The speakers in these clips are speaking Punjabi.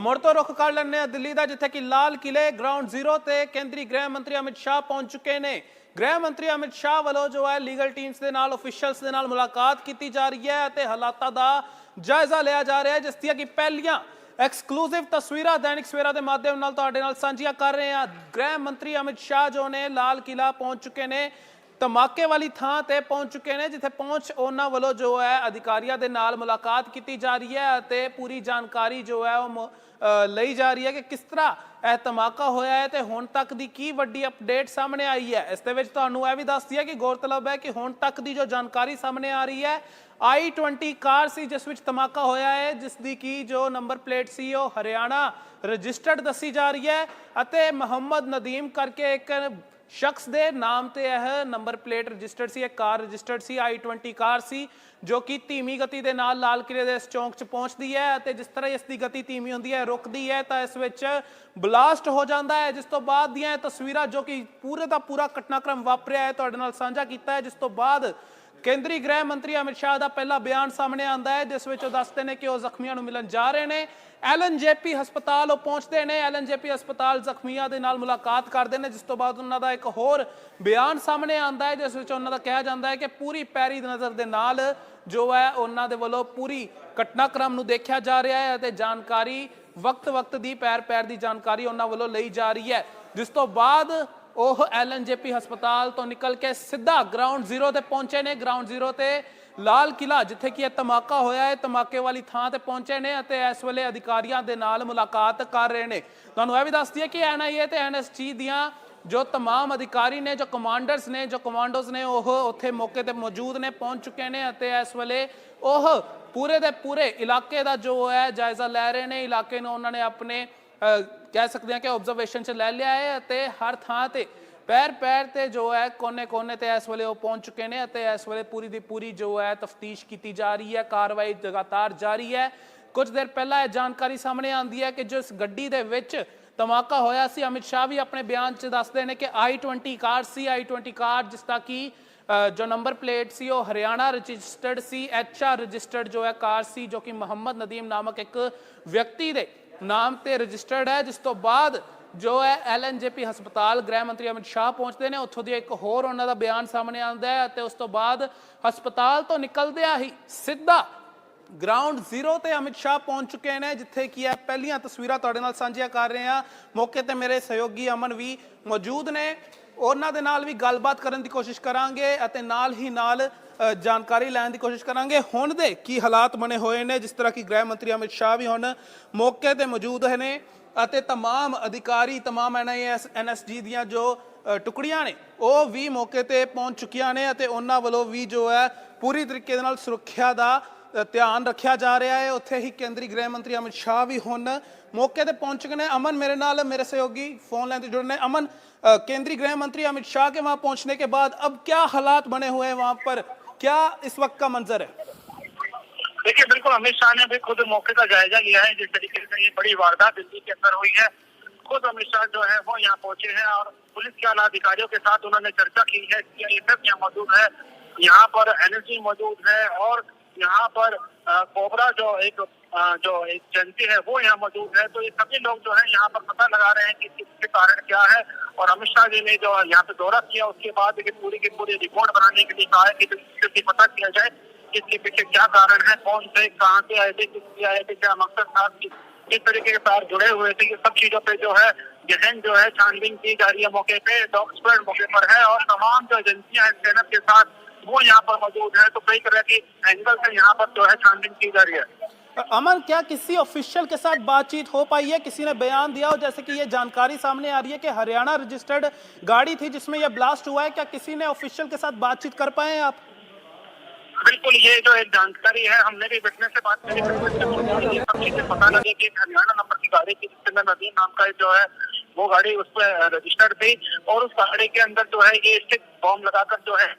ਮੁੜ ਤੋਂ ਰੁਖ ਕਰ ਲੈਂਦੇ ਹਾਂ। ਦਿੱਲੀ ਦਾ, ਜਿੱਥੇ ਕਿ ਲਾਲ ਕਿਲੇ ਗਰਾਊਂਡ ਜ਼ੀਰੋ ਤੇ ਕੇਂਦਰੀ ਗ੍ਰਹਿ ਮੰਤਰੀ ਅਮਿਤ ਸ਼ਾਹ ਪਹੁੰਚ ਚੁੱਕੇ ਨੇ। ਗ੍ਰਹਿ ਮੰਤਰੀ ਅਮਿਤ ਸ਼ਾਹ ਵੱਲੋਂ ਜੋ ਹੈ ਲੀਗਲ ਟੀਮਸ ਦੇ ਨਾਲ ਅਫੀਸ਼ੀਅਲਸ ਦੇ ਨਾਲ ਮੁਲਾਕਾਤ ਕੀਤੀ ਜਾ ਰਹੀ ਹੈ ਅਤੇ ਹਾਲਾਤਾਂ ਦਾ ਜਾਇਜ਼ਾ ਲਿਆ ਜਾ ਰਿਹਾ ਹੈ, ਜਿਸ ਦੀਆਂ ਕਿ ਪਹਿਲੀਆਂ ਐਕਸਕਲੂਸਿਵ ਤਸਵੀਰਾਂ ਦੈਨਿਕ ਸਵੇਰਾ ਦੇ ਮਾਧਿਅਮ ਨਾਲ ਤੁਹਾਡੇ ਨਾਲ ਸਾਂਝੀਆਂ ਕਰ ਰਹੇ ਹਾਂ। ਗ੍ਰਹਿ ਮੰਤਰੀ ਅਮਿਤ ਸ਼ਾਹ ਜੋ ਨੇ ਲਾਲ ਕਿਲਾ ਪਹੁੰਚ ਚੁੱਕੇ ਨੇ। ਧਮਾਕੇ ਵਾਲੀ ਥਾਂ ਤੇ ਪਹੁੰਚ ਚੁੱਕੇ ਨੇ, ਜਿੱਥੇ ਪਹੁੰਚ ਉਹਨਾਂ ਵੱਲੋਂ ਜੋ ਹੈ ਅਧਿਕਾਰੀਆਂ ਦੇ ਨਾਲ ਮੁਲਾਕਾਤ ਕੀਤੀ ਜਾ ਰਹੀ ਹੈ ਅਤੇ ਪੂਰੀ ਜਾਣਕਾਰੀ ਜੋ ਹੈ ਉਹ ਮ- ਲਈ ਜਾ ਰਹੀ ਹੈ ਕਿ ਕਿਸ ਤਰ੍ਹਾਂ ਇਹ ਧਮਾਕਾ ਹੋਇਆ ਹੈ ਤੇ ਹੁਣ ਤੱਕ ਦੀ ਕੀ ਵੱਡੀ ਅਪਡੇਟ ਸਾਹਮਣੇ ਆਈ ਹੈ। ਇਸ ਦੇ ਵਿੱਚ ਤੁਹਾਨੂੰ ਇਹ ਵੀ ਦੱਸਦੀ ਹੈ ਕਿ ਗੌਰਤਲਬ ਹੈ ਕਿ ਹੁਣ ਤੱਕ ਦੀ ਜੋ ਜਾਣਕਾਰੀ ਸਾਹਮਣੇ ਆ ਰਹੀ ਹੈ i20 ਕਾਰ ਸੀ, ਜਿਸ ਵਿੱਚ ਧਮਾਕਾ ਹੋਇਆ ਹੈ ਜਿਸ ਦੀ ਕੀ ਜੋ ਨੰਬਰ ਪਲੇਟ ਸੀ ਉਹ ਹਰਿਆਣਾ ਰਜਿਸਟਰਡ ਦੱਸੀ ਜਾ ਰਹੀ ਹੈ ਅਤੇ ਮੁਹੰਮਦ ਨਦੀਮ ਕਰਕੇ ਇੱਕ ਸ਼ਖਸ ਦੇ ਨਾਮ ਤੇ ਇਹ ਨੰਬਰ ਪਲੇਟ ਰਜਿਸਟਰਡ ਸੀ, ਇਹ ਕਾਰ ਰਜਿਸਟਰਡ ਸੀ i20 ਕਾਰ ਸੀ, ਜੋ ਕਿ ਧੀਮੀ ਗਤੀ ਦੇ ਨਾਲ ਲਾਲ ਕਿਲੇ ਦੇ ਇਸ ਚੌਂਕ 'ਚ ਪਹੁੰਚਦੀ ਹੈ ਅਤੇ ਜਿਸ ਤਰ੍ਹਾਂ ਹੀ ਇਸ ਦੀ ਗਤੀ ਧੀਮੀ ਹੁੰਦੀ ਹੈ, ਰੁਕਦੀ ਹੈ, ਤਾਂ ਇਸ ਵਿੱਚ ਬਲਾਸਟ ਹੋ ਜਾਂਦਾ ਹੈ, ਜਿਸ ਤੋਂ ਬਾਅਦ ਦੀਆਂ ਇਹ ਤਸਵੀਰਾਂ ਜੋ ਕਿ ਪੂਰੇ ਦਾ ਪੂਰਾ ਘਟਨਾਕ੍ਰਮ ਵਾਪਰਿਆ ਹੈ, ਤੁਹਾਡੇ ਨਾਲ ਸਾਂਝਾ ਕੀਤਾ ਹੈ, ਜਿਸ ਤੋਂ ਬਾਅਦ ਕੇਂਦਰੀ ਗ੍ਰਹਿ ਮੰਤਰੀ ਅਮਿਤ ਸ਼ਾਹ ਦਾ ਪਹਿਲਾ ਬਿਆਨ ਸਾਹਮਣੇ ਆਂਦਾ ਹੈ, ਜਿਸ ਵਿੱਚ ਉਹ ਦੱਸਦੇ ਨੇ ਕਿ ਉਹ ਜ਼ਖਮੀਆਂ ਨੂੰ ਮਿਲਣ ਜਾ ਰਹੇ ਨੇ। ਐਲਐਨਜੇਪੀ ਹਸਪਤਾਲ ਉਹ ਪਹੁੰਚਦੇ ਨੇ। ਐਲਐਨਜੇਪੀ ਹਸਪਤਾਲ ਜ਼ਖਮੀਆਂ ਦੇ ਨਾਲ ਮੁਲਾਕਾਤ ਕਰਦੇ ਨੇ, ਜਿਸ ਤੋਂ ਬਾਅਦ ਉਹਨਾਂ ਦਾ ਇੱਕ ਹੋਰ ਬਿਆਨ ਸਾਹਮਣੇ ਆਂਦਾ ਹੈ, ਜਿਸ ਵਿੱਚ ਉਹਨਾਂ ਦਾ ਕਿਹਾ ਜਾਂਦਾ ਹੈ ਕਿ ਪੂਰੀ ਪੈਰੀ ਨਜ਼ਰ ਦੇ ਨਾਲ ਜੋ ਹੈ, ਉਹਨਾਂ ਦੇ ਵੱਲੋਂ ਪੂਰੀ ਘਟਨਾਕ੍ਰਮ ਨੂੰ ਦੇਖਿਆ ਜਾ ਰਿਹਾ ਹੈ ਅਤੇ ਜਾਣਕਾਰੀ ਵਕਤ-ਵਕਤ ਦੀ, ਪੈਰ-ਪੈਰ ਦੀ ਜਾਣਕਾਰੀ ਉਹਨਾਂ ਵੱਲੋਂ ਲਈ ਜਾ ਰਹੀ ਹੈ। ਜਿਸ ਤੋਂ ਬਾਅਦ ਉਹ ਐਲਐਨਜੇਪੀ ਹਸਪਤਾਲ ਤੋਂ ਨਿਕਲ ਕੇ ਸਿੱਧਾ ਗਰਾਊਂਡ ਜ਼ੀਰੋ ਤੇ ਪਹੁੰਚੇ ਨੇ ਗਰਾਊਂਡ ਜ਼ੀਰੋ ਤੇ ਲਾਲ ਕਿਲਾ ਜਿੱਥੇ ਕਿ ਇਹ ਧਮਾਕਾ ਹੋਇਆ ਹੈ ਧਮਾਕੇ ਵਾਲੀ ਥਾਂ ਤੇ ਪਹੁੰਚੇ ਨੇ ਅਤੇ ਇਸ ਵੇਲੇ ਅਧਿਕਾਰੀਆਂ ਦੇ ਨਾਲ ਮੁਲਾਕਾਤ ਕਰ ਰਹੇ ਨੇ ਤੁਹਾਨੂੰ ਇਹ ਵੀ ਦੱਸ ਦਈਏ ਕਿ ਐਨਆਈਏ ਤੇ ਐਨਐਸਜੀ ਦੀਆਂ ਜੋ तमाम ਅਧਿਕਾਰੀ ਨੇ ਜੋ ਕਮਾਂਡਰਸ ਨੇ ਜੋ ਕਮਾਂਡੋਸ ਨੇ ਉਹ ਉੱਥੇ ਮੌਕੇ ਤੇ ਮੌਜੂਦ ਨੇ ਪਹੁੰਚ ਚੁੱਕੇ ਨੇ ਅਤੇ ਇਸ ਵੇਲੇ ਉਹ ਪੂਰੇ ਦੇ ਪੂਰੇ ਇਲਾਕੇ ਦਾ ਜੋ ਹੈ ਜਾਇਜ਼ਾ ਲੈ ਰਹੇ ਨੇ ਇਲਾਕੇ ਨੂੰ ਉਹਨਾਂ ਨੇ ਆਪਣੇ ਅਹ, ਕਹਿ ਸਕਦੇ ਹਾਂ ਕਿ ਆਬਜ਼ਰਵੇਸ਼ਨ 'ਚ ਲੈ ਲਿਆ ਹੈ ਅਤੇ ਹਰ ਥਾਂ ਤੇ ਪੈਰ ਪੈਰ ਤੇ ਜੋ ਹੈ ਕੋਨੇ-ਕੋਨੇ ਤੇ ਇਸ ਵੇਲੇ ਉਹ ਪਹੁੰਚ ਚੁੱਕੇ ਨੇ ਅਤੇ ਇਸ ਵੇਲੇ ਪੂਰੀ ਦੀ ਪੂਰੀ ਜੋ ਹੈ, ਤਫਤੀਸ਼ ਕੀਤੀ ਜਾ ਰਹੀ ਹੈ, ਕਾਰਵਾਈ ਲਗਾਤਾਰ ਜਾਰੀ ਹੈ। ਕੁਝ ਦੇਰ ਪਹਿਲਾਂ ਇਹ ਜਾਣਕਾਰੀ ਸਾਹਮਣੇ ਆਂਦੀ ਹੈ ਕਿ ਜਿਸ ਗੱਡੀ ਦੇ ਵਿੱਚ ਧਮਾਕਾ ਹੋਇਆ ਸੀ, ਅਮਿਤ ਸ਼ਾਹ ਵੀ ਆਪਣੇ ਬਿਆਨ 'ਚ ਦੱਸਦੇ ਨੇ ਕਿ i20 ਕਾਰ ਸੀ i20 ਕਾਰ ਜਿਸ ਦਾ ਕਿ ਜੋ ਨੰਬਰ ਪਲੇਟ ਸੀ, ਉਹ ਹਰਿਆਣਾ ਰਜਿਸਟਰਡ ਸੀ ਐਚਆਰ ਰਜਿਸਟਰਡ ਜੋ ਹੈ ਕਾਰ ਸੀ, ਜੋ ਕਿ ਮੁਹੰਮਦ ਨਦੀਮ ਨਾਮਕ ਇੱਕ ਵਿਅਕਤੀ ਦੇ ਨਾਮ ਤੇ ਰਜਿਸਟਰਡ ਹੈ, ਜਿਸ ਤੋਂ ਬਾਅਦ ਜੋ ਹੈ ਐਲਐਨਜੇਪੀ ਹਸਪਤਾਲ, ਗ੍ਰਹਿ ਮੰਤਰੀ ਅਮਿਤ ਸ਼ਾਹ ਪਹੁੰਚਦੇ ਨੇ। ਉੱਥੋਂ ਦੀ ਇੱਕ ਹੋਰ ਉਹਨਾਂ ਦਾ ਬਿਆਨ ਸਾਹਮਣੇ ਆਉਂਦਾ ਹੈ ਅਤੇ ਉਸ ਤੋਂ ਬਾਅਦ ਹਸਪਤਾਲ ਤੋਂ ਨਿਕਲਦਿਆਂ ਹੀ ਸਿੱਧਾ ਗਰਾਊਂਡ ਜ਼ੀਰੋ ਤੇ ਅਮਿਤ ਸ਼ਾਹ ਪਹੁੰਚ ਚੁੱਕੇ ਨੇ, ਜਿੱਥੇ ਕੀ ਹੈ ਪਹਿਲੀਆਂ ਤਸਵੀਰਾਂ ਤੁਹਾਡੇ ਨਾਲ ਸਾਂਝੀਆਂ ਕਰ ਰਹੇ ਹਾਂ। ਮੌਕੇ ਤੇ ਮੇਰੇ ਸਹਿਯੋਗੀ ਅਮਨ ਵੀ ਮੌਜੂਦ ਨੇ। ਉਹਨਾਂ ਦੇ ਨਾਲ ਵੀ ਗੱਲਬਾਤ ਕਰਨ ਦੀ ਕੋਸ਼ਿਸ਼ ਕਰਾਂਗੇ ਅਤੇ ਨਾਲ ਹੀ ਨਾਲ ਜਾਣਕਾਰੀ ਲੈਣ ਦੀ ਕੋਸ਼ਿਸ਼ ਕਰਾਂਗੇ ਹੁਣ ਦੇ ਕੀ ਹਾਲਾਤ ਬਣੇ ਹੋਏ ਨੇ ਜਿਸ ਤਰ੍ਹਾਂ ਕਿ ਗ੍ਰਹਿ ਮੰਤਰੀ ਅਮਿਤ ਸ਼ਾਹ ਵੀ ਹੁਣ ਮੌਕੇ ਤੇ ਮੌਜੂਦ ਹੈ ਨੇ ਅਤੇ तमाम ਅਧਿਕਾਰੀ तमाम ਐਨਆਈਐਸ ਐਨਐਸਜੀ ਦੀਆਂ ਜੋ ਅ, ਟੁਕੜੀਆਂ ਨੇ ਉਹ ਵੀ ਮੌਕੇ ਤੇ ਪਹੁੰਚ ਚੁੱਕੀਆਂ ਨੇ ਅਤੇ ਉਹਨਾਂ ਵੱਲੋਂ ਵੀ ਜੋ ਹੈ ਪੂਰੀ ਤਰੀਕੇ ਦੇ ਨਾਲ ਸੁਰੱਖਿਆ ਦਾ ਅ, ਧਿਆਨ ਰੱਖਿਆ ਜਾ ਰਿਹਾ ਹੈ ਉੱਥੇ ਹੀ ਕੇਂਦਰੀ ਗ੍ਰਹਿ ਮੰਤਰੀ ਅਮਿਤ ਸ਼ਾਹ ਵੀ ਹੁਣ ਮੌਕੇ ਤੇ ਪਹੁੰਚ ਚੁੱਕੇ ਨੇ ਅਮਨ ਮੇਰੇ ਨਾਲ ਮੇਰੇ सहयोगी फोन लाइन से जुड़ने अमन अ, केंद्रीय गृह मंत्री अमित शाह के वहां पहुंचने के बाद अब क्या हालात बने हुए हैं वहां पर क्या इस वक्त का मंजर है? देखिए, बिल्कुल अमित शाह ने भी खुद मौके का जायजा लिया है, जिस तरीके से ये बड़ी वारदात दिल्ली के अंदर हुई है। खुद अमित शाह जो है, वो यहाँ पहुँचे हैं और पुलिस के आला अधिकारियों के साथ उन्होंने चर्चा की है कि यहाँ मौजूद है, यहाँ पर एनर्जी मौजूद है और यहाँ पर कोबरा जो एक जो एक एजेंसी है, वो यहाँ मौजूद है। तो ये सभी लोग जो है, यहाँ पर पता लगा रहे हैं कि इसके कारण क्या है? और अमित शाह जी ने जो यहाँ पे दौरा किया, उसके बाद पूरी की पूरी रिपोर्ट बनाने के लिए कहा है कि इसकी पता किया जाए इसके पीछे क्या कारण है, कौन से कहाँ से आए थे किससे आए थे क्या मकसद था, किस तरीके के तार जुड़े हुए थे, ये सब चीज़ों पे जो है, गहन जो है छानबीन की जा रही है मौके पे डॉग मौके पर है और तमाम जो एजेंसियाँ हैं सेना के साथ वो यहाँ पर मौजूद है। तो कई तरह की एंगल से यहाँ पर जो है छानबीन की जा रही है। अमन, क्या किसी ऑफिशियल के साथ बातचीत हो पाई है? किसी ने बयान दिया हो? जैसे कि ये जानकारी सामने आ रही है कि हरियाणा रजिस्टर्ड गाड़ी थी जिसमें यह ब्लास्ट हुआ है। क्या किसी ने ऑफिशियल के साथ बातचीत कर पाए हैं आप? बिल्कुल, ये जो एक जानकारी है, हमने भी विटनेस से बात करी ये सब चीज़ें पता लगे कि हरियाणा नंबर की गाड़ी थी अंदर नदीम नाम का जो है, वो गाड़ी उस पर रजिस्टर्ड थी। और उस गाड़ी के अंदर जो है, ये स्टिक बॉम्ब लगाकर जो है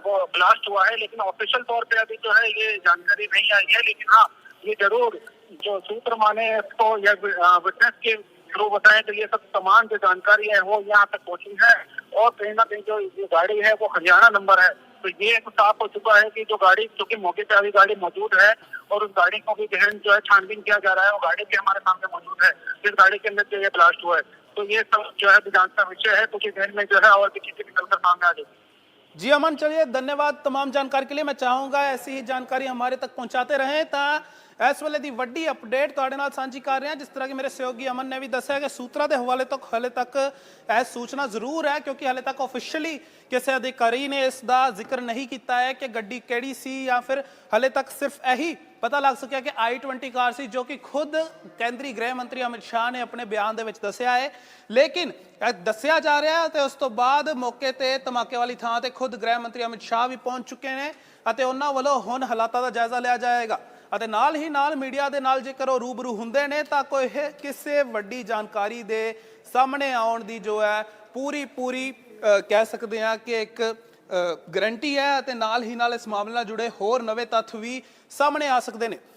वो ब्लास्ट हुआ है। लेकिन ऑफिशियल तौर पे अभी जो है, ये जानकारी नहीं आई है। लेकिन हाँ ये ज़रूर। जो सूत्र माने तो या विटनेस के थ्रू बताएँ तो ये सब तमाम जो जानकारी है, वो यहाँ तक पहुँची है। और कहीं ना कहीं जो ये गाड़ी है, वो हरियाणा नंबर है। तो ये साफ़ हो चुका है कि जो गाड़ी, क्योंकि मौके पर अभी गाड़ी मौजूद है, और उस गाड़ी को भी गहन जो है छानबीन किया जा रहा है और गाड़ी भी हमारे सामने मौजूद है। जिस गाड़ी के अंदर जो ये ब्लास्ट हुआ है। तो ये सब जो है जानता का विषय है क्योंकि गहन में जो है, और भी चीज़ें निकलकर सामने आ जाएगी जी, अमन, चलिए, धन्यवाद तमाम जानकारी के लिए। मैं चाहूँगा ऐसी ही जानकारी हमारे तक पहुँचाते रहें, ता ਇਸ ਵੇਲੇ ਦੀ ਵੱਡੀ ਅਪਡੇਟ ਤੁਹਾਡੇ ਨਾਲ ਸਾਂਝੀ ਕਰ ਰਹੇ ਹਾਂ ਜਿਸ ਤਰ੍ਹਾਂ ਕਿ ਮੇਰੇ ਸਹਿਯੋਗੀ ਅਮਨ ਨੇ ਵੀ ਦੱਸਿਆ ਕਿ ਸੂਤਰਾਂ ਦੇ ਹਵਾਲੇ ਤੋਂ ਹਲੇ ਤੱਕ ਇਹ ਸੂਚਨਾ ਜ਼ਰੂਰ ਹੈ, ਕਿਉਂਕਿ ਹਲੇ ਤੱਕ ਆਫੀਸ਼ੀਅਲੀ ਕਿਸੇ ਅਧਿਕਾਰੀ ਨੇ ਇਸ ਦਾ ਜ਼ਿਕਰ ਨਹੀਂ ਕੀਤਾ ਹੈ ਕਿ ਗੱਡੀ ਕਿਹੜੀ ਸੀ ਜਾਂ ਫਿਰ ਹਲੇ ਤੱਕ ਸਿਰਫ ਇਹੀ ਪਤਾ ਲੱਗ ਸਕਿਆ ਕਿ i20 ਕਾਰ ਸੀ, ਜੋ ਕਿ ਖੁਦ ਕੇਂਦਰੀ ਗ੍ਰਹਿ ਮੰਤਰੀ ਅਮਿਤ ਸ਼ਾਹ ਨੇ ਆਪਣੇ ਬਿਆਨ ਦੇ ਵਿੱਚ ਦੱਸਿਆ ਹੈ। ਲੇਕਿਨ ਇਹ ਦੱਸਿਆ ਜਾ ਰਿਹਾ ਹੈ ਤੇ ਉਸ ਤੋਂ ਬਾਅਦ ਮੌਕੇ ਤੇ ਧਮਾਕੇ ਵਾਲੀ ਥਾਂ ਤੇ ਖੁਦ ਗ੍ਰਹਿ ਮੰਤਰੀ ਅਮਿਤ ਸ਼ਾਹ ਵੀ ਪਹੁੰਚ ਚੁੱਕੇ ਨੇ ਅਤੇ ਉਹਨਾਂ ਵੱਲੋਂ ਹੁਣ ਹਾਲਾਤਾਂ ਦਾ ਜਾਇਜ਼ਾ ਲਿਆ ਜਾਏਗਾ। ਅਤੇ ਨਾਲ ਹੀ ਨਾਲ ਮੀਡੀਆ ਦੇ ਨਾਲ ਜੇਕਰ ਉਹ ਰੂਬਰੂ ਹੁੰਦੇ ਨੇ, ਤਾਂ ਕੋਈ ਕਿਸੇ ਵੱਡੀ ਜਾਣਕਾਰੀ ਦੇ ਸਾਹਮਣੇ ਆਉਣ ਦੀ ਜੋ ਹੈ, ਪੂਰੀ ਪੂਰੀ ਕਹਿ ਸਕਦੇ ਹਾਂ ਕਿ ਇੱਕ ਗਰੰਟੀ ਹੈ ਅਤੇ ਨਾਲ ਹੀ ਨਾਲ ਇਸ ਮਾਮਲੇ ਨਾਲ ਜੁੜੇ ਹੋਰ ਨਵੇਂ ਤੱਥ ਵੀ ਸਾਹਮਣੇ ਆ ਸਕਦੇ ਨੇ।